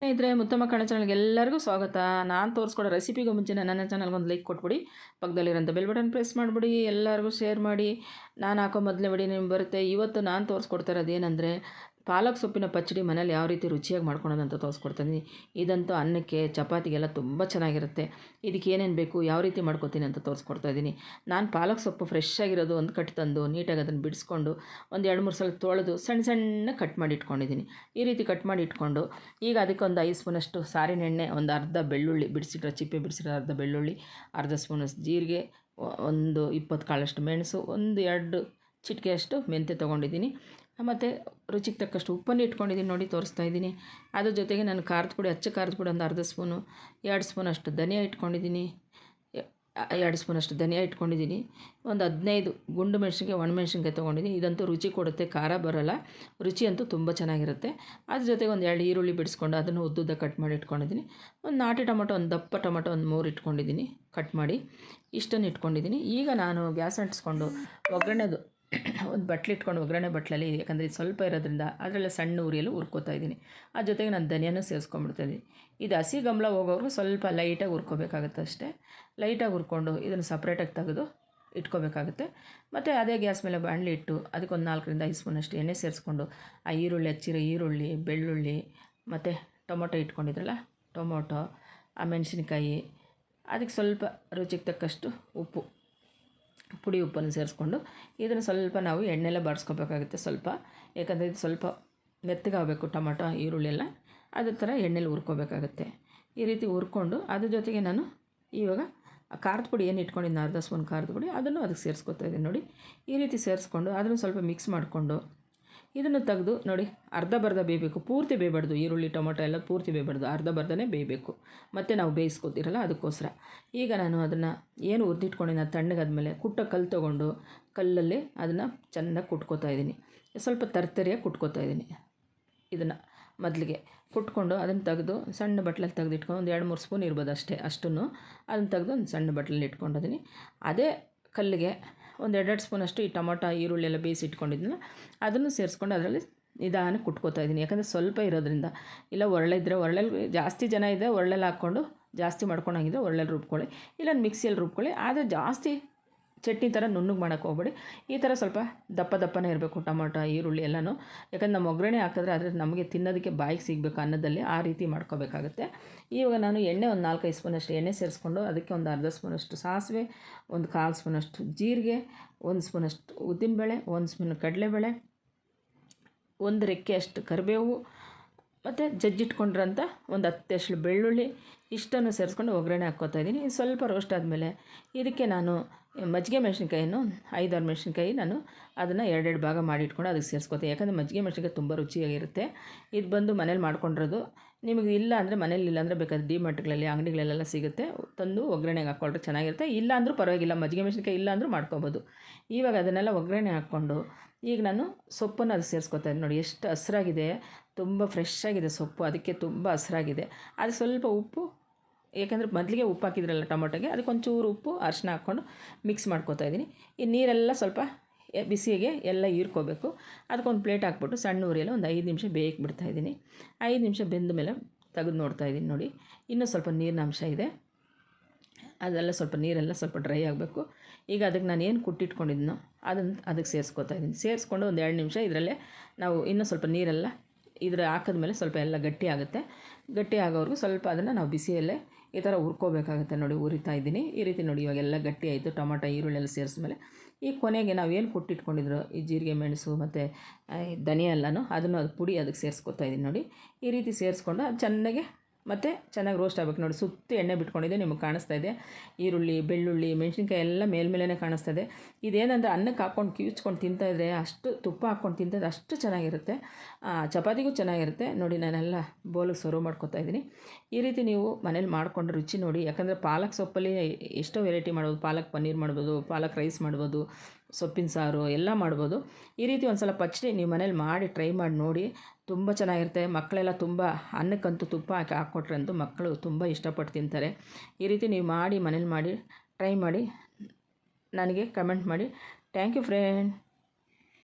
ಸ್ನೇಹಿತರೆ, ಮುತ್ತಮ್ಮ ಕಣ ಚಾನಲ್ಗೆ ಎಲ್ಲರಿಗೂ ಸ್ವಾಗತ. ನಾನು ತೋರಿಸ್ಕೊಡೋ ರೆಸಿಪಿಗೂ ಮುಂಚೆ ನನ್ನ ಚಾನಲ್ಗೆ ಒಂದು ಲೈಕ್ ಕೊಟ್ಬಿಡಿ. ಪಕ್ಕದಲ್ಲಿರೋಂಥ ಬೆಲ್ ಬಟನ್ ಪ್ರೆಸ್ ಮಾಡಿಬಿಡಿ, ಎಲ್ಲರಿಗೂ ಶೇರ್ ಮಾಡಿ. ನಾನು ಹಾಕೋ ಮೊದಲೇ ಬಿಡಿ ನಿಮ್ಗೆ ಬರುತ್ತೆ. ಇವತ್ತು ನಾನು ತೋರಿಸ್ಕೊಡ್ತಾ ಇರೋದು ಏನಂದರೆ ಪಾಲಕ್ ಸೊಪ್ಪಿನ ಪಚ್ಚಡಿ ಮನೇಲಿ ಯಾವ ರೀತಿ ರುಚಿಯಾಗಿ ಮಾಡ್ಕೊಳೋದಂತ ತೋರಿಸ್ಕೊಡ್ತೀನಿ. ಇದಂತೂ ಅನ್ನಕ್ಕೆ, ಚಪಾತಿಗೆಲ್ಲ ತುಂಬ ಚೆನ್ನಾಗಿರುತ್ತೆ. ಇದಕ್ಕೆ ಏನೇನು ಬೇಕು, ಯಾವ ರೀತಿ ಮಾಡ್ಕೊತೀನಿ ಅಂತ ತೋರಿಸ್ಕೊಡ್ತಾ ಇದ್ದೀನಿ. ನಾನು ಪಾಲಕ್ ಸೊಪ್ಪು ಫ್ರೆಶ್ ಆಗಿರೋದು ಒಂದು ಕಟ್ ತಂದು ನೀಟಾಗಿ ಅದನ್ನು ಬಿಡಿಸ್ಕೊಂಡು ಒಂದು ಎರಡು ಮೂರು ಸಲ ತೊಳೆದು ಸಣ್ಣ ಸಣ್ಣ ಕಟ್ ಮಾಡಿ ಇಟ್ಕೊಂಡಿದ್ದೀನಿ. ಈ ರೀತಿ ಕಟ್ ಮಾಡಿ ಇಟ್ಕೊಂಡು ಈಗ ಅದಕ್ಕೆ ಒಂದು ಐದು ಸ್ಪೂನಷ್ಟು ಸಾರಿನ ಎಣ್ಣೆ, ಒಂದು ಅರ್ಧ ಬೆಳ್ಳುಳ್ಳಿ ಬಿಡಿಸಿಟ್ರೆ ಚಿಪ್ಪೆ ಬಿಡಿಸಿರೋ ಅರ್ಧ ಬೆಳ್ಳುಳ್ಳಿ, ಅರ್ಧ ಸ್ಪೂನಷ್ಟು ಜೀರಿಗೆ, ಒಂದು ಇಪ್ಪತ್ತು ಕಾಳಷ್ಟು ಮೆಣಸು, ಒಂದು ಎರಡು ಚಿಟಿಕೆಯಷ್ಟು ಮೆಂತ್ಯ ತೊಗೊಂಡಿದ್ದೀನಿ. ಮತ್ತು ರುಚಿಗೆ ತಕ್ಕಷ್ಟು ಉಪ್ಪನ್ನು ಇಟ್ಕೊಂಡಿದ್ದೀನಿ ನೋಡಿ, ತೋರಿಸ್ತಾ ಇದ್ದೀನಿ. ಅದ್ರ ಜೊತೆಗೆ ನಾನು ಖಾರದ ಪುಡಿ, ಅಚ್ಚ ಖಾರದ ಪುಡಿ ಒಂದು ಅರ್ಧ ಸ್ಪೂನು, ಎರಡು ಸ್ಪೂನಷ್ಟು ಧನಿಯಾ ಇಟ್ಕೊಂಡಿದ್ದೀನಿ. ಎರಡು ಸ್ಪೂನಷ್ಟು ಧನಿಯಾ ಇಟ್ಕೊಂಡಿದ್ದೀನಿ. ಒಂದು ಹದಿನೈದು ಗುಂಡು ಮೆಣಸಿನ್ಕಾಯಿ ಒಣಮೆಣ್ಸಿನ್ಕಾಯಿ ತೊಗೊಂಡಿದ್ದೀನಿ. ಇದಂತೂ ರುಚಿ ಕೊಡುತ್ತೆ, ಖಾರ ಬರೋಲ್ಲ. ರುಚಿ ಅಂತೂ ತುಂಬ ಚೆನ್ನಾಗಿರುತ್ತೆ. ಅದ್ರ ಜೊತೆಗೆ ಒಂದು ಎರಡು ಈರುಳ್ಳಿ ಬಿಡಿಸ್ಕೊಂಡು ಅದನ್ನು ಉದ್ದುದ್ದ ಕಟ್ ಮಾಡಿ ಇಟ್ಕೊಂಡಿದ್ದೀನಿ. ಒಂದು ನಾಟಿ ಟೊಮೊಟೊ, ಒಂದು ದಪ್ಪ ಟೊಮೊಟೊ ಒಂದು ಮೂರು ಇಟ್ಕೊಂಡಿದ್ದೀನಿ ಕಟ್ ಮಾಡಿ. ಇಷ್ಟನ್ನು ಇಟ್ಕೊಂಡಿದ್ದೀನಿ. ಈಗ ನಾನು ಗ್ಯಾಸ್ ಅಂಟಿಸ್ಕೊಂಡು ಒಗ್ಗರಣೆದು ಒಂದು ಬಟ್ಲು ಇಟ್ಕೊಂಡು ಒಗ್ಗರಣೆ ಬಟ್ಲಲ್ಲಿ ಯಾಕಂದರೆ ಸ್ವಲ್ಪ ಇರೋದ್ರಿಂದ ಅದರಲ್ಲೇ ಸಣ್ಣ ಉರಿಯಲ್ಲಿ ಹುರ್ಕೋತಾ ಇದ್ದೀನಿ. ಆ ಜೊತೆಗೆ ನಾನು ಧನಿಯಾನು ಸೇರಿಸ್ಕೊಂಡ್ಬಿಡ್ತಾಯಿದ್ದೀನಿ ಇದು ಹಸಿ ಗಮಲ ಹೋಗೋರು ಸ್ವಲ್ಪ ಲೈಟಾಗಿ ಹುರ್ಕೋಬೇಕಾಗುತ್ತೆ ಅಷ್ಟೇ. ಲೈಟಾಗಿ ಹುರ್ಕೊಂಡು ಇದನ್ನು ಸಪ್ರೇಟಾಗಿ ತೆಗೆದು ಇಟ್ಕೋಬೇಕಾಗುತ್ತೆ. ಮತ್ತು ಅದೇ ಗ್ಯಾಸ್ ಮೇಲೆ ಬಾಣಲಿ ಇಟ್ಟು ಅದಕ್ಕೊಂದು ನಾಲ್ಕರಿಂದ ಐದು ಸ್ಪೂನಷ್ಟು ಎಣ್ಣೆ ಸೇರಿಸ್ಕೊಂಡು ಆ ಈರುಳ್ಳಿ, ಹಚ್ಚಿರೋ ಈರುಳ್ಳಿ, ಬೆಳ್ಳುಳ್ಳಿ, ಮತ್ತು ಟೊಮೊಟೊ ಇಟ್ಕೊಂಡಿದ್ರಲ್ಲ, ಟೊಮೊಟೊ, ಆ ಮೆಣಸಿನ್ಕಾಯಿ, ಅದಕ್ಕೆ ಸ್ವಲ್ಪ ರುಚಿಗೆ ತಕ್ಕಷ್ಟು ಉಪ್ಪು. ಪುಡಿ ಉಪ್ಪನ್ನು ಸೇರಿಸ್ಕೊಂಡು ಇದನ್ನು ಸ್ವಲ್ಪ ನಾವು ಎಣ್ಣೆಲ್ಲ ಬಾಡಿಸ್ಕೋಬೇಕಾಗುತ್ತೆ ಸ್ವಲ್ಪ. ಯಾಕಂದರೆ ಇದು ಸ್ವಲ್ಪ ಮೆತ್ತಗಾಗಬೇಕು ಟೊಮೊಟೊ, ಈರುಳ್ಳಿ ಎಲ್ಲ. ಅದರ ಥರ ಎಣ್ಣೆಲಿ ಹುರ್ಕೋಬೇಕಾಗುತ್ತೆ. ಈ ರೀತಿ ಹುರ್ಕೊಂಡು ಅದ್ರ ಜೊತೆಗೆ ನಾನು ಇವಾಗ ಖಾರದ ಪುಡಿ ಏನು ಇಟ್ಕೊಂಡಿದ್ದೀನಿ ಅರ್ಧ ಸ್ಪೂನ್ ಖಾರದ ಪುಡಿ ಅದನ್ನು ಅದಕ್ಕೆ ಸೇರಿಸ್ಕೊತಾ ಇದ್ದೀನಿ ನೋಡಿ. ಈ ರೀತಿ ಸೇರಿಸ್ಕೊಂಡು ಅದನ್ನು ಸ್ವಲ್ಪ ಮಿಕ್ಸ್ ಮಾಡಿಕೊಂಡು ಇದನ್ನು ತೆಗೆದು ನೋಡಿ, ಅರ್ಧ ಬರ್ಧ ಬೇಯಬೇಕು, ಪೂರ್ತಿ ಬೇಯಬಾರ್ದು. ಈರುಳ್ಳಿ, ಟೊಮೊಟೊ ಎಲ್ಲ ಪೂರ್ತಿ ಬೇಯಬಾರ್ದು. ಅರ್ಧ ಬರ್ಧನೇ ಬೇಯಬೇಕು. ಮತ್ತು ನಾವು ಬೇಯಿಸ್ಕೊತಿರಲ್ಲ ಅದಕ್ಕೋಸ್ಕರ. ಈಗ ನಾನು ಅದನ್ನು ಏನು ಉದ್ದಿಟ್ಕೊಂಡಿನ ತಣ್ಣಗಾದ್ಮೇಲೆ ಕುಟ್ಟ ಕಲ್ಲು ತೊಗೊಂಡು ಕಲ್ಲಲ್ಲಿ ಅದನ್ನು ಚೆನ್ನಾಗಿ ಕುಟ್ಕೋತಾ ಇದ್ದೀನಿ. ಸ್ವಲ್ಪ ತರ್ತರಿಯಾಗಿ ಕುಟ್ಕೋತಾ ಇದ್ದೀನಿ ಇದನ್ನು ಮೊದಲಿಗೆ. ಕುಟ್ಕೊಂಡು ಅದನ್ನು ತೆಗೆದು ಸಣ್ಣ ಬಟ್ಲಲ್ಲಿ ತೆಗೆದಿಟ್ಕೊಂಡು ಒಂದು ಎರಡು ಮೂರು ಸ್ಪೂನ್ ಇರ್ಬೋದು ಅಷ್ಟೇ ಅಷ್ಟನ್ನು. ಅದನ್ನು ತೆಗೆದು ಒಂದು ಸಣ್ಣ ಬಟ್ಲಲ್ಲಿ ಇಟ್ಕೊಂಡಿದ್ದೀನಿ. ಅದೇ ಕಲ್ಲಿಗೆ ಒಂದು ಎರಡೆರಡು ಸ್ಪೂನಷ್ಟು ಈ ಟೊಮೊಟೊ ಈರುಳ್ಳಿ ಎಲ್ಲ ಬೇಯಿಸಿ ಇಟ್ಕೊಂಡಿದ್ನಲ್ಲ, ಅದನ್ನು ಸೇರಿಸ್ಕೊಂಡು ಅದರಲ್ಲಿ ನಿಧಾನಕ್ಕೆ ಕುಟ್ಕೋತಾ ಇದ್ದೀನಿ. ಯಾಕಂದರೆ ಸ್ವಲ್ಪ ಇರೋದ್ರಿಂದ. ಇಲ್ಲ ಒರಳೆ ಇದ್ದರೆ ಒರಳಲ್ಲಿ, ಜಾಸ್ತಿ ಜನ ಇದ್ದರೆ ಒರಳಲ್ಲಿ ಹಾಕ್ಕೊಂಡು ಜಾಸ್ತಿ ಮಾಡ್ಕೊಂಡಂಗಿದ್ರೆ ಒರಳಲ್ಲಿ ರುಬ್ಕೊಳ್ಳಿ. ಇಲ್ಲ ಮಿಕ್ಸಿಯಲ್ಲಿ ರುಬ್ಕೊಳ್ಳಿ. ಆದರೆ ಜಾಸ್ತಿ ಚಟ್ನಿ ಥರ ನುಣ್ಣಗೆ ಮಾಡೋಕ್ಕೆ ಹೋಗ್ಬೇಡಿ. ಈ ಥರ ಸ್ವಲ್ಪ ದಪ್ಪ ದಪ್ಪನೇ ಇರಬೇಕು ಟೊಮೊಟೊ, ಈರುಳ್ಳಿ ಎಲ್ಲನೂ. ಯಾಕಂದ್ರೆ ನಮ್ಮ ಒಗ್ಗರಣೆ ಹಾಕಿದ್ರೆ ಆದರೆ ನಮಗೆ ತಿನ್ನೋದಕ್ಕೆ ಬಾಯಿಗೆ ಸಿಗಬೇಕು ಅನ್ನದಲ್ಲಿ ಆ ರೀತಿ ಮಾಡ್ಕೋಬೇಕಾಗುತ್ತೆ. ಇವಾಗ ನಾನು ಎಣ್ಣೆ ಒಂದು ನಾಲ್ಕೈದು ಸ್ಪೂನಷ್ಟು ಎಣ್ಣೆ ಸೇರಿಸ್ಕೊಂಡು ಅದಕ್ಕೆ ಒಂದು ಅರ್ಧ ಸ್ಪೂನಷ್ಟು ಸಾಸಿವೆ, ಒಂದು ಕಾಲು ಸ್ಪೂನಷ್ಟು ಜೀರಿಗೆ, ಒಂದು ಸ್ಪೂನಷ್ಟು ಉದ್ದಿನಬೇಳೆ, ಒಂದು ಸ್ಪೂನ್ ಕಡಲೆಬೇಳೆ, ಒಂದು ರೆಕ್ಕೆ ಅಷ್ಟು ಕರಿಬೇವು ಮತ್ತು ಜಜ್ಜಿಟ್ಕೊಂಡಿರೋಂಥ ಒಂದು ಹತ್ತು ಎಸಳು ಬೆಳ್ಳುಳ್ಳಿ ಇಷ್ಟನ್ನು ಸೇರಿಸ್ಕೊಂಡು ಒಗ್ಗರಣೆ ಹಾಕ್ಕೋತಾ ಇದ್ದೀನಿ. ಸ್ವಲ್ಪ ರೋಸ್ಟ್ ಆದಮೇಲೆ ಇದಕ್ಕೆ ನಾನು ಮಜ್ಜಿಗೆ ಮೆಣಸಿನ್ಕಾಯಿಯನ್ನು, ಐದಾರು ಮೆಣಸಿನ್ಕಾಯಿ ನಾನು ಅದನ್ನು ಎರಡೆರಡು ಭಾಗ ಮಾಡಿ ಇಟ್ಕೊಂಡು ಅದಕ್ಕೆ ಸೇರಿಸ್ಕೊತೀನಿ. ಯಾಕಂದರೆ ಮಜ್ಜಿಗೆ ಮೆಣಸಿನ್ಕಾಯಿ ತುಂಬ ರುಚಿಯಾಗಿರುತ್ತೆ. ಇದು ಬಂದು ಮನೇಲಿ ಮಾಡ್ಕೊಂಡಿರೋದು ನಿಮಗೆ ಇಲ್ಲ ಅಂದರೆ ಮನೇಲಿ ಇಲ್ಲ ಅಂದರೆ ಬೇಕಾದ್ರೆ ಡಿಮಾರ್ಟ್ಗಳಲ್ಲಿ ಅಂಗಡಿಗಳಲ್ಲೆಲ್ಲ ಸಿಗುತ್ತೆ. ತಂದು ಒಗ್ಗರಣೆಗೆ ಹಾಕ್ಕೊಂಡ್ರೆ ಚೆನ್ನಾಗಿರುತ್ತೆ. ಇಲ್ಲ ಅಂದರೂ ಪರವಾಗಿಲ್ಲ, ಮಜ್ಜಿಗೆ ಮೆಣಸಿನ್ಕಾಯಿ ಇಲ್ಲ ಅಂದರೂ ಮಾಡ್ಕೊಬೋದು. ಇವಾಗ ಅದನ್ನೆಲ್ಲ ಒಗ್ಗರಣೆ ಹಾಕ್ಕೊಂಡು, ಈಗ ನಾನು ಸೊಪ್ಪನ್ನು ಅದು ಸೇರಿಸ್ಕೊತಾ ಇದ್ದೀನಿ ನೋಡಿ, ಎಷ್ಟು ಹಸ್ರಾಗಿದೆ. ತುಂಬ ಫ್ರೆಶ್ ಆಗಿದೆ ಸೊಪ್ಪು, ಅದಕ್ಕೆ ತುಂಬ ಹಸ್ರಾಗಿದೆ. ಅದು ಸ್ವಲ್ಪ ಉಪ್ಪು ಏಕೆಂದರೆ ಮೊದಲಿಗೆ ಉಪ್ಪು ಹಾಕಿದ್ರಲ್ಲ ಟೊಮೊಟೊಗೆ ಅದಕ್ಕೆ ಒಂಚೂರು ಉಪ್ಪು ಅರಶಿನ ಹಾಕ್ಕೊಂಡು ಮಿಕ್ಸ್ ಮಾಡ್ಕೊತಾ ಇದ್ದೀನಿ. ಈ ನೀರೆಲ್ಲ ಸ್ವಲ್ಪ ಬಿಸಿಗೆ ಎಲ್ಲ ಹೀರ್ಕೋಬೇಕು. ಅದಕ್ಕೊಂದು ಪ್ಲೇಟ್ ಹಾಕ್ಬಿಟ್ಟು ಸಣ್ಣ ಉರಿಯಲ್ಲ ಒಂದು ಐದು ನಿಮಿಷ ಬೇಯಕ್ಕೆ ಬಿಡ್ತಾಯಿದ್ದೀನಿ ಐದು ನಿಮಿಷ ಬೆಂದ ಮೇಲೆ ತೆಗೆದು ನೋಡ್ತಾ ಇದ್ದೀನಿ ನೋಡಿ. ಇನ್ನೂ ಸ್ವಲ್ಪ ನೀರಿನ ಅಂಶ ಇದೆ. ಅದೆಲ್ಲ ಸ್ವಲ್ಪ ನೀರೆಲ್ಲ ಸ್ವಲ್ಪ ಡ್ರೈ ಆಗಬೇಕು. ಈಗ ಅದಕ್ಕೆ ನಾನು ಏನು ಕುಟ್ಟಿಟ್ಕೊಂಡಿದ್ನೋ ಅದನ್ನು ಅದಕ್ಕೆ ಸೇರಿಸ್ಕೊತಾ ಇದ್ದೀನಿ. ಸೇರಿಸ್ಕೊಂಡು ಒಂದು ಎರಡು ನಿಮಿಷ ಇದರಲ್ಲೇ ನಾವು ಇನ್ನೂ ಸ್ವಲ್ಪ ನೀರೆಲ್ಲ ಇದರ ಹಾಕಿದ್ಮೇಲೆ ಸ್ವಲ್ಪ ಎಲ್ಲ ಗಟ್ಟಿ ಆಗುತ್ತೆ. ಗಟ್ಟಿ ಆಗೋವರೆಗೂ ಸ್ವಲ್ಪ ಅದನ್ನು ನಾವು ಬಿಸಿಯಲ್ಲೇ ಈ ಥರ ಹುರ್ಕೋಬೇಕಾಗುತ್ತೆ ನೋಡಿ ಉರಿತಾ ಇದ್ದೀನಿ. ಈ ರೀತಿ ನೋಡಿ ಇವಾಗೆಲ್ಲ ಗಟ್ಟಿ ಆಯಿತು. ಟೊಮಾಟೊ ಈರುಳ್ಳಿ ಎಲ್ಲ ಸೇರಿಸ್ಮೇಲೆ ಈ ಕೊನೆಗೆ ನಾವು ಏನು ಕೊಟ್ಟಿಟ್ಕೊಂಡಿದ್ರು, ಈ ಜೀರಿಗೆ ಮೆಣಸು ಮತ್ತು ಧನಿಯಾ ಎಲ್ಲನೂ ಅದನ್ನು ಅದು ಪುಡಿ ಅದಕ್ಕೆ ಸೇರಿಸ್ಕೊತಾ ಇದ್ದೀನಿ ನೋಡಿ. ಈ ರೀತಿ ಸೇರಿಸ್ಕೊಂಡು ಚೆನ್ನಾಗಿ ಮತ್ತು ಚೆನ್ನಾಗಿ ರೋಸ್ಟ್ ಆಗಬೇಕು. ನೋಡಿ, ಸುತ್ತ ಎಣ್ಣೆ ಬಿಟ್ಕೊಂಡಿದೆ, ನಿಮಗೆ ಕಾಣಿಸ್ತಾ ಇದೆ. ಈರುಳ್ಳಿ, ಬೆಳ್ಳುಳ್ಳಿ, ಮೆಣಸಿನ್ಕಾಯಿ ಎಲ್ಲ ಮೇಲ್ಮೇಲೆ ಕಾಣಿಸ್ತಾ ಇದೆ. ಇದೇನಂದರೆ ಅನ್ನಕ್ಕೆ ಹಾಕ್ಕೊಂಡು ಕಿವಿಚ್ಕೊಂಡು ತಿಂತಾಯಿದ್ರೆ ಅಷ್ಟು ತುಪ್ಪ ಹಾಕ್ಕೊಂಡು ತಿಂತಾಯಿದ್ರೆ ಅಷ್ಟು ಚೆನ್ನಾಗಿರುತ್ತೆ. ಚಪಾತಿಗೂ ಚೆನ್ನಾಗಿರುತ್ತೆ. ನೋಡಿ, ನಾನೆಲ್ಲ ಬೋಲಿಗೆ ಸರ್ವ್ ಮಾಡ್ಕೊತಾ ಇದ್ದೀನಿ. ಈ ರೀತಿ ನೀವು ಮನೇಲಿ ಮಾಡಿಕೊಂಡು ರುಚಿ ನೋಡಿ. ಯಾಕಂದರೆ ಪಾಲಕ್ ಸೊಪ್ಪಲ್ಲಿ ಎಷ್ಟೋ ವೆರೈಟಿ ಮಾಡ್ಬೋದು. ಪಾಲಕ್ ಪನ್ನೀರ್ ಮಾಡ್ಬೋದು, ಪಾಲಕ್ ರೈಸ್ ಮಾಡ್ಬೋದು, ಸೊಪ್ಪಿನ ಸಾರು ಎಲ್ಲ ಮಾಡ್ಬೋದು. ಈ ರೀತಿ ಒಂದು ಸಲ ಪಚ್ಚಡಿ ನೀವು ಮನೇಲಿ ಮಾಡಿ ಟ್ರೈ ಮಾಡಿ ನೋಡಿ. ತುಂಬ ಚೆನ್ನಾಗಿರುತ್ತೆ. ಮಕ್ಕಳೆಲ್ಲ ತುಂಬ ಅನ್ನಕ್ಕಂತೂ ತುಪ್ಪ ಹಾಕಿ ಹಾಕ್ಕೊಟ್ರೆ ಅಂತೂ ಮಕ್ಕಳು ತುಂಬ ಇಷ್ಟಪಟ್ಟು ತಿಂತಾರೆ. ಈ ರೀತಿ ನೀವು ಮಾಡಿ ಮನೇಲಿ ಮಾಡಿ ಟ್ರೈ ಮಾಡಿ, ನನಗೆ ಕಮೆಂಟ್ ಮಾಡಿ. Thank you friend